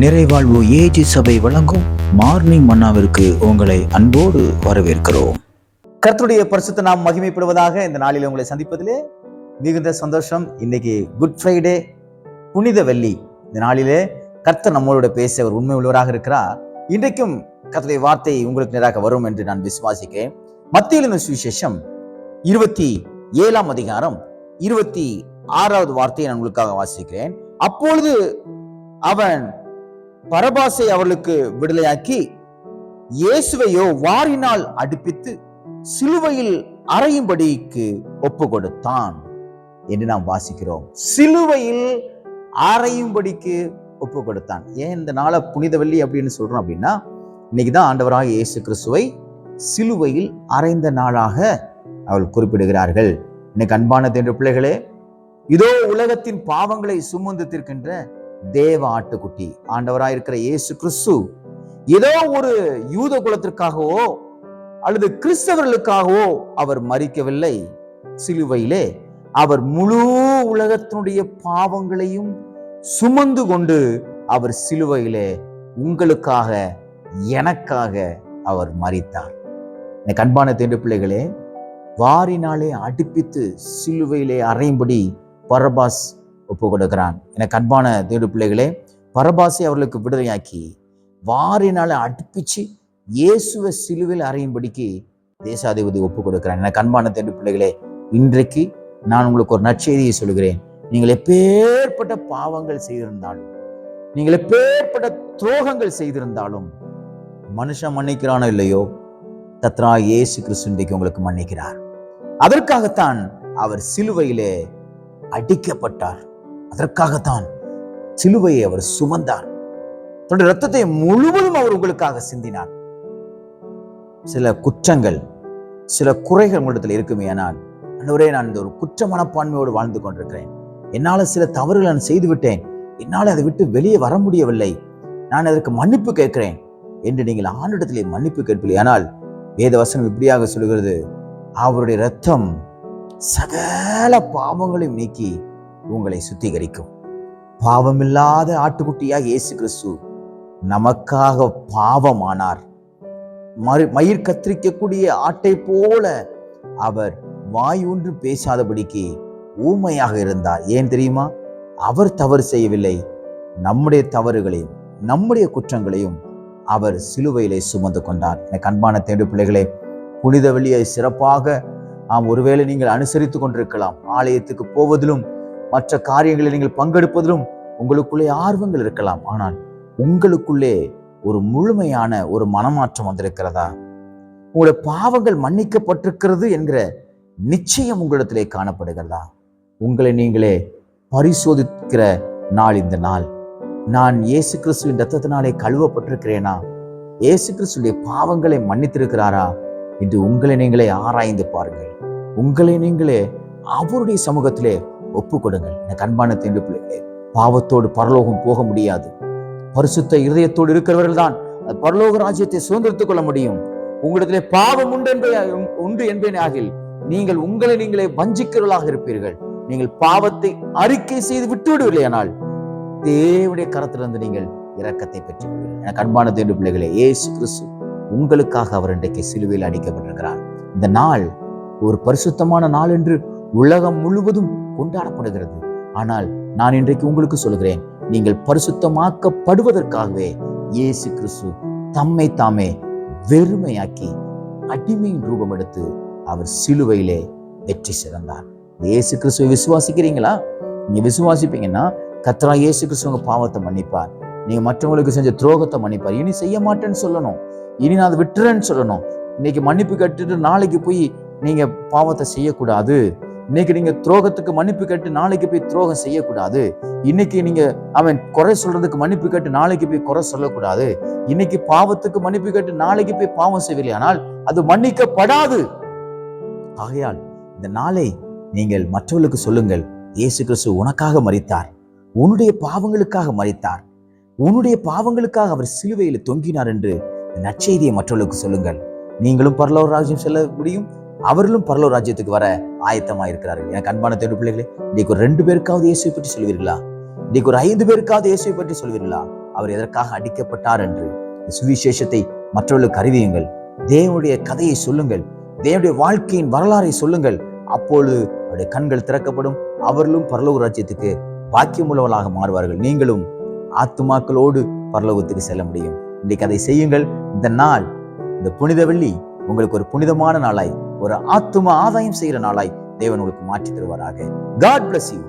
நிறைவாழ்வு AG சபை வழங்கும் morning மன்னாவிற்கு உங்களை அன்போடு வரவேற்கிறோம். கர்த்தருடைய பரிசுத்த நாம் மகிமைப்படுவதாக இந்த நாளில் உங்களை சந்திப்பதிலே மிகுந்த சந்தோஷம். இன்னைக்கு குட் ஃப்ரைடே புனித வெள்ளி. இந்த நாளிலே கர்த்தர் நம்மளோட பேச அவர் உண்மை உள்ளவராக இருக்கிறார். இன்றைக்கும் கர்த்தருடைய வார்த்தை உங்களுக்கு நேராக வரும் என்று நான் விசுவாசிக்கிறேன். மத்தியில் சுவிசேஷம் இருபத்தி ஏழாம் அதிகாரம் இருபத்தி ஆறாவது வார்த்தையை நான் உங்களுக்காக வாசிக்கிறேன். அப்பொழுது அவன் பரபாசை அவர்களுக்கு விடுதலையாக்கி இயேசுவையோ வாரினால் அடுப்பித்து சிலுவையில் அறையும்படிக்கு ஒப்பு கொடுத்தான் என்று நாம் வாசிக்கிறோம். சிலுவையில் அறையும்படிக்கு ஒப்பு கொடுத்தான் ஏன் இந்த நாளை புனித வெள்ளி அப்படின்னு சொல்றோம் அப்படின்னா இன்னைக்கு தான் ஆண்டவராக இயேசு கிறிஸ்துவை சிலுவையில் அறைந்த நாளாக அவள் குறிப்பிடுகிறார்கள். இன்னைக்கு அன்பான என்று பிள்ளைகளே இதோ உலகத்தின் பாவங்களை சுமந்து தீர்க்கின்ற தேவ ஆட்டுக்குட்டி. ஆண்டவராக இருக்கிற இயேசு கிறிஸ்து ஏதோ ஒரு யூத குலத்திற்காகவோ அல்லது கிறிஸ்தவர்களுக்காகவோ அவர் மறிக்கவில்லை. சிலுவையிலே அவர் முழு உலகத்தினுடைய பாவங்களையும் சுமந்து கொண்டு அவர் சிலுவையிலே உங்களுக்காக எனக்காக அவர் மறித்தார் கண்பான அன்பான தேண்டு பிள்ளைகளே வாரினாலே அடுப்பித்து சிலுவையிலே அறையும்படி பரபாஸ் ஒப்பு கொடுக்கிறான். எனக்கு அன்பான தேடு பிள்ளைகளே பரபாசை அவர்களுக்கு விடுதலையாக்கி வாரினால் அடுப்பிச்சு இயேசுவை சிலுவையில் அறையும்படிக்கு தேசாதிபதி ஒப்பு கொடுக்கிறான். எனக்கு அன்பான தேடு பிள்ளைகளே இன்றைக்கு நான் உங்களுக்கு ஒரு நற்செய்தியை சொல்கிறேன். நீங்கள் எப்பேற்பட்ட பாவங்கள் செய்திருந்தாலும் நீங்கள் எப்பேற்பட்ட துரோகங்கள் செய்திருந்தாலும் மனுஷன் மன்னிக்கிறானோ இல்லையோ தத்ரா இயேசு கிறிஸ்துக்கு உங்களுக்கு மன்னிக்கிறார். அதற்காகத்தான் அவர் சிலுவையிலே அடிக்கப்பட்டார். அதற்காகத்தான் சிலுவையை அவர் சுமந்தார். தன்னுடைய ரத்தத்தை முழுவதும் அவர் உங்களுக்காக சிந்தினார். சில குற்றங்கள் சில குறைகள் உங்களிடத்தில் இருக்குமே ஆனால் அன்றுவரே நான் இந்த ஒரு குற்ற மனப்பான்மையோடு வாழ்ந்து கொண்டிருக்கிறேன். என்னால் சில தவறுகளை நான் செய்து விட்டேன். என்னால் அதை விட்டு வெளியே வர முடியவில்லை. நான் அதற்கு மன்னிப்பு கேட்கிறேன் என்று நீங்கள் ஆண்டிடத்திலே மன்னிப்பு கேட்பில்லை ஆனால் வேத வசனம் இப்படியாக சொல்கிறது அவருடைய ரத்தம் சகல பாவங்களையும் நீக்கி உங்களை சுத்திகரிக்கும். பாவமில்லாத ஆட்டுக்குட்டியாக இயேசு கிறிஸ்து நமக்காக பாவமானார். மறு மயிர் கத்திரிக்கக்கூடிய ஆட்டை போல அவர் வாய் ஒன்று பேசாதபடிக்கு ஊமையாக இருந்தார். ஏன் தெரியுமா? அவர் தவறு செய்யவில்லை. நம்முடைய தவறுகளையும் நம்முடைய குற்றங்களையும் அவர் சிலுவையிலே சுமந்து கொண்டார். எனக்கு அன்பான தேடு பிள்ளைகளே புனித வெளியை சிறப்பாக ஆம் ஒருவேளை நீங்கள் அனுசரித்து கொண்டிருக்கலாம். ஆலயத்துக்கு போவதிலும் மற்ற காரியங்களில் நீங்கள் பங்கெடுப்பதிலும் உங்களுக்குள்ளே ஆர்வங்கள் இருக்கலாம். ஆனால் உங்களுக்குள்ளே ஒரு முழுமையான ஒரு மனமாற்றம் வந்திருக்கிறதா? உங்களுடைய பாவங்கள் மன்னிக்கப்பட்டிருக்கிறது என்கிற நிச்சயம் உங்களிடத்திலே காணப்படுகிறதா? உங்களை நீங்களே பரிசோதிக்கிற நாள் இந்த நாள். நான் இயேசு கிறிஸ்துவின் ரத்தத்தினாலே கழுவப்பட்டிருக்கிறேனா? இயேசு கிறிஸ்துடைய பாவங்களை மன்னித்திருக்கிறாரா? என்று உங்களை நீங்களே ஆராய்ந்து பாருங்கள். உங்களை நீங்களே அவருடைய சமூகத்திலே ஒப்பு கொடுங்கள் எனக்கு அன்பான தேண்டு பிள்ளைகளே பாவத்தோடு பரலோகம் போக முடியாது. பரிசுத்த இருதயத்தோடு இருக்கிறவர்கள் தான் பரலோக ராஜ்யத்தை சுதந்திரத்துக் கொள்ள முடியும். உங்களிடத்திலே பாவம் உண்டு என்பதை உண்டு என்பேன் ஆகில் நீங்கள் உங்களை நீங்களே வஞ்சிக்கிறவர்களாக இருப்பீர்கள். நீங்கள் பாவத்தை அறிக்கை செய்து விட்டு விடுவில்லையானால் தேவனுடைய கரத்திலிருந்து நீங்கள் இரக்கத்தை பெற்றுக்கொள்வீர்கள். எனக்கு அன்பான தேண்டு பிள்ளைகளே ஏசு கிறிஸ்து உங்களுக்காக அவர் இன்றைக்கு சிலுவையில் அடிக்கப்பட்டிருக்கிறார். இந்த நாள் ஒரு பரிசுத்தமான நாள் என்று உலகம் முழுவதும் கொண்டாடப்படுகிறது. ஆனால் நான் இன்றைக்கு உங்களுக்கு சொல்கிறேன் நீங்கள் பரிசுத்தமாக்கப்படுவதற்காகவே இயேசு கிறிஸ்து தம்மை தாமே வெறுமையாக்கி அடிமையின் ரூபம் எடுத்து அவர் சிலுவையிலே வெற்றி சிறந்தார். இயேசு கிறிஸ்துவை விசுவாசிக்கிறீங்களா? நீங்க விசுவாசிப்பீங்கன்னா கத்ரா இயேசு கிறிஸ்து உங்க பாவத்தை மன்னிப்பார். நீங்க மற்றவங்களுக்கு செஞ்ச துரோகத்தை மன்னிப்பார். இனி செய்ய மாட்டேன்னு சொல்லணும். இனி நான் அதை விட்டுறேன்னு சொல்லணும். இன்னைக்கு மன்னிப்பு கட்டுட்டு நாளைக்கு போய் நீங்க பாவத்தை செய்யக்கூடாது. இன்னைக்கு நீங்க துரோகத்துக்கு மன்னிப்பு கேட்டு நாளைக்கு போய் துரோகம் செய்யக்கூடாது. இன்னைக்கு நீங்க அவன் குறை சொல்றதுக்கு மன்னிப்பு கேட்டு நாளைக்கு போய் குறை சொல்லக்கூடாது. இன்னைக்கு பாவத்துக்கு மன்னிப்பு கேட்டு நாளைக்கு போய் பாவம் செய்வீர்களானால் அது மன்னிக்கப்படாது. ஆகையால் இந்த நாளை நீங்கள் மற்றவர்களுக்கு சொல்லுங்கள். இயேசு கிறிஸ்து உனக்காக மறித்தார் உன்னுடைய பாவங்களுக்காக மறித்தார் உன்னுடைய பாவங்களுக்காக அவர் சிலுவையில் தொங்கினார் என்று நற்செய்தியை மற்றவர்களுக்கு சொல்லுங்கள். நீங்களும் பரலோர் ராஜ்யம் செல்ல முடியும். அவர்களும் பரலோ ராஜ்யத்துக்கு வர ஆயத்தமாக இருக்கிறார்கள் எனக்கு அன்பான தேடு பிள்ளைகளே இன்னைக்கு ஒரு ரெண்டு பேருக்காவது இயேசுவை பற்றி சொல்வீர்களா? இன்னைக்கு ஒரு ஐந்து பேருக்காவது இயேசுவை பற்றி சொல்வீர்களா? அவர் எதற்காக அடிக்கப்பட்டார் என்று சுவிசேஷத்தை மற்றவர்களுக்கு அறிவியுங்கள். தேவனுடைய கதையை சொல்லுங்கள். தேவனுடைய வாழ்க்கையின் வரலாறை சொல்லுங்கள். அப்பொழுது அவருடைய கண்கள் திறக்கப்படும். அவர்களும் பரலோக ராஜ்யத்துக்கு பாக்கியமுள்ளவர்களாக மாறுவார்கள். நீங்களும் ஆத்துமாக்களோடு பரலோகத்துக்கு செல்ல முடியும். இன்றைக்கு அதை செய்யுங்கள். இந்த நாள் இந்த புனித வெள்ளி உங்களுக்கு ஒரு புனிதமான நாளாய் ஒரு ஆத்தும ஆதாயம் செய்கிற நாளாய் தேவன் உங்களுக்கு மாற்றி தருவாராக. God bless you